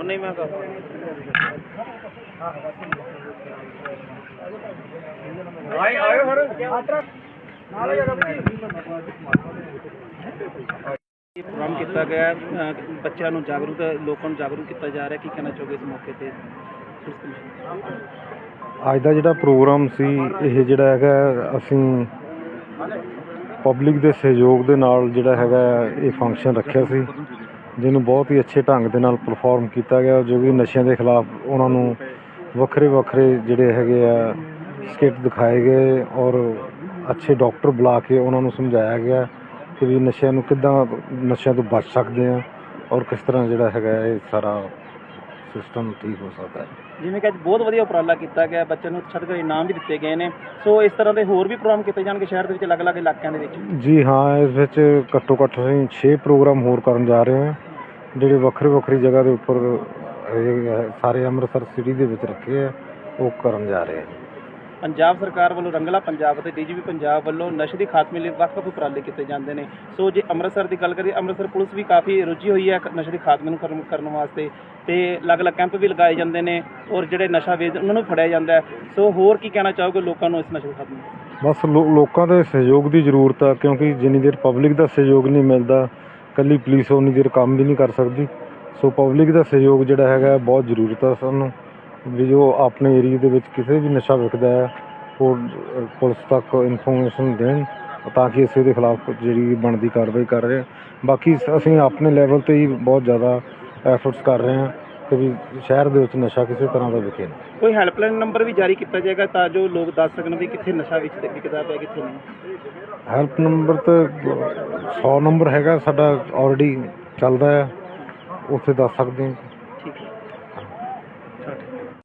ਨਹੀਂ ਮੈਂ ਕਰ ਆਏ ਆਏ ਫਿਰ ਪ੍ਰੋਗਰਾਮ ਕੀਤਾ ਗਿਆ ਹੈ, ਬੱਚਿਆਂ ਨੂੰ ਜਾਗਰੂਕ ਲੋਕਾਂ ਨੂੰ ਜਾਗਰੂਕ ਕੀਤਾ ਜਾ ਰਿਹਾ ਕੀ ਕਹਿਣਾ ਚਾਹੋਗੇ ਇਸ ਮੌਕੇ ਤੇ? ਅੱਜ ਦਾ ਜਿਹੜਾ ਪ੍ਰੋਗਰਾਮ ਸੀ ਇਹ ਜਿਹੜਾ ਹੈਗਾ ਅਸੀਂ ਪਬਲਿਕ ਦੇ ਸਹਿਯੋਗ ਦੇ ਨਾਲ ਜਿਹੜਾ ਹੈਗਾ ਇਹ ਫੰਕਸ਼ਨ ਰੱਖਿਆ ਸੀ। ਜਿਹਨੂੰ ਬਹੁਤ ਹੀ ਅੱਛੇ ਢੰਗ ਦੇ ਨਾਲ ਪਰਫਾਰਮ ਕੀਤਾ ਗਿਆ ਜੋ ਕਿ ਨਸ਼ਿਆਂ ਦੇ ਖਿਲਾਫ ਉਹਨਾਂ ਨੂੰ ਵੱਖਰੇ ਵੱਖਰੇ ਜਿਹੜੇ ਹੈਗੇ ਆ ਸਕਿੱਟ ਦਿਖਾਏ ਗਏ ਔਰ ਅੱਛੇ ਡਾਕਟਰ ਬੁਲਾ ਕੇ ਉਹਨਾਂ ਨੂੰ ਸਮਝਾਇਆ ਗਿਆ। ਕਿ ਵੀ ਨਸ਼ਿਆਂ ਨੂੰ ਕਿੱਦਾਂ ਨਸ਼ਿਆਂ ਤੋਂ ਬਚ ਸਕਦੇ ਆ ਔਰ ਕਿਸ ਤਰ੍ਹਾਂ ਜਿਹੜਾ ਹੈਗਾ ਇਹ ਸਾਰਾ ਸਿਸਟਮ ਠੀਕ ਹੋ ਸਕਦਾ ਹੈ। ਜਿਵੇਂ ਕਿ ਅੱਜ ਬਹੁਤ ਵਧੀਆ ਉਪਰਾਲਾ ਕੀਤਾ ਗਿਆ ਬੱਚਿਆਂ ਨੂੰ ਛੱਡ ਕੇ ਇਨਾਮ ਵੀ ਦਿੱਤੇ ਗਏ ਨੇ। ਸੋ ਇਸ ਤਰ੍ਹਾਂ ਦੇ ਹੋਰ ਵੀ ਪ੍ਰੋਗਰਾਮ ਕੀਤੇ ਜਾਣਗੇ ਸ਼ਹਿਰ ਦੇ ਵਿੱਚ ਅਲੱਗ-ਅਲੱਗ ਇਲਾਕਿਆਂ ਦੇ ਵਿੱਚ? ਜੀ ਹਾਂ ਇਸ ਵਿੱਚ ਘੱਟੋ ਘੱਟ ਅਸੀਂ 6 ਪ੍ਰੋਗਰਾਮ ਹੋਰ ਕਰਨ ਜਾ ਰਹੇ ਹਾਂ ਜਿਹੜੇ ਵੱਖਰੀ ਵੱਖਰੀ ਜਗ੍ਹਾ ਦੇ ਉੱਪਰ ਸਾਰੇ ਅੰਮ੍ਰਿਤਸਰ ਸਿਟੀ ਦੇ ਵਿੱਚ ਰੱਖੇ ਆ ਉਹ ਕਰਨ ਜਾ ਰਹੇ ਹਾਂ। ਪੰਜਾਬ ਸਰਕਾਰ ਵੱਲੋਂ ਰੰਗਲਾ ਪੰਜਾਬ ਅਤੇ ਡੀਜੀਪੀ ਪੰਜਾਬ ਵੱਲੋਂ ਨਸ਼ੇ ਦੀ ਖਾਤਮੇ ਲਈ ਵੱਖ-ਵੱਖ ਉਪਰਾਲੇ ਕੀਤੇ ਜਾਂਦੇ ਨੇ। ਸੋ ਜੇ ਅੰਮ੍ਰਿਤਸਰ ਦੀ ਗੱਲ ਕਰੀਏ, ਅੰਮ੍ਰਿਤਸਰ ਪੁਲਿਸ ਵੀ ਕਾਫੀ ਰੁੱਝੀ ਹੋਈ ਹੈ ਨਸ਼ੇ ਦੀ ਖਾਤਮੇ ਨੂੰ ਕਰਨ ਕਰਨ ਵਾਸਤੇ ਤੇ ਅਲੱਗ-ਅਲੱਗ ਕੈਂਪ ਵੀ ਲਗਾਏ ਜਾਂਦੇ ਨੇ ਔਰ ਜਿਹੜੇ ਨਸ਼ਾ ਵੇਚਦੇ ਉਹਨਾਂ ਨੂੰ ਵੀ ਫੜਿਆ ਜਾਂਦਾ ਸੋ ਹੋਰ ਕੀ ਕਹਿਣਾ ਚਾਹੋਗੇ ਲੋਕਾਂ ਨੂੰ ਇਸ ਨਸ਼ੇ ਦੇ ਖਾਤਮੇ ਬਸ ਲੋ- ਲੋਕਾਂ ਦੇ ਸਹਿਯੋਗ ਦੀ ਜ਼ਰੂਰਤ ਆ, ਕਿਉਂਕਿ ਜਿੰਨੀ ਦੇਰ ਪਬਲਿਕ ਦਾ ਸਹਿਯੋਗ ਨਹੀਂ ਮਿਲਦਾ, ਕੱਲੀ ਪੁਲਿਸ ਉਨੀ ਦੇਰ ਕੰਮ ਵੀ ਨਹੀਂ ਕਰ ਸਕਦੀ। ਸੋ ਪਬਲਿਕ ਦਾ ਸਹਿਯੋਗ ਜਿਹੜਾ ਹੈਗਾ, ਬਹੁਤ ਜ਼ਰੂਰਤ ਆ ਸਾਨੂੰ। ਵੀ ਜੋ ਆਪਣੇ ਏਰੀਆ ਦੇ ਵਿੱਚ ਕਿਸੇ ਵੀ ਨਸ਼ਾ ਵਿਕਦਾ ਹੈ ਉਹ ਪੁਲਿਸ ਤੱਕ ਇਨਫੋਰਮੇਸ਼ਨ ਦੇਣ ਤਾਂ ਕਿ ਅਸੀਂ ਉਹਦੇ ਖਿਲਾਫ ਜਿਹੜੀ ਬਣਦੀ ਕਾਰਵਾਈ ਕਰ ਰਹੇ ਬਾਕੀ ਅਸੀਂ ਆਪਣੇ ਲੈਵਲ ਤੇ ਹੀ ਬਹੁਤ ਜ਼ਿਆਦਾ ਐਫਰਟਸ ਕਰ ਰਹੇ ਹਾਂ ਕਿ ਵੀ ਸ਼ਹਿਰ ਦੇ ਵਿੱਚ ਨਸ਼ਾ ਕਿਸੇ ਤਰ੍ਹਾਂ ਦਾ ਵਿਕੇ ਨਾ। ਕੋਈ ਹੈਲਪਲਾਈਨ ਨੰਬਰ ਵੀ ਜਾਰੀ ਕੀਤਾ ਜਾਏਗਾ ਤਾਂ ਜੋ ਲੋਕ ਦੱਸ ਸਕਣ ਵੀ ਕਿੱਥੇ ਨਸ਼ਾ ਵਿੱਚ ਵਿਕਦਾ ਪਿਆ ਕਿੱਥੇ ਨਹੀਂ? ਹੈਲਪ ਨੰਬਰ ਤੇ 100 ਨੰਬਰ ਹੈਗਾ ਸਾਡਾ ਆਲਰੇਡੀ ਚੱਲਦਾ ਹੈ। ਉੱਥੇ ਦੱਸ ਸਕਦੇ ਹੈ।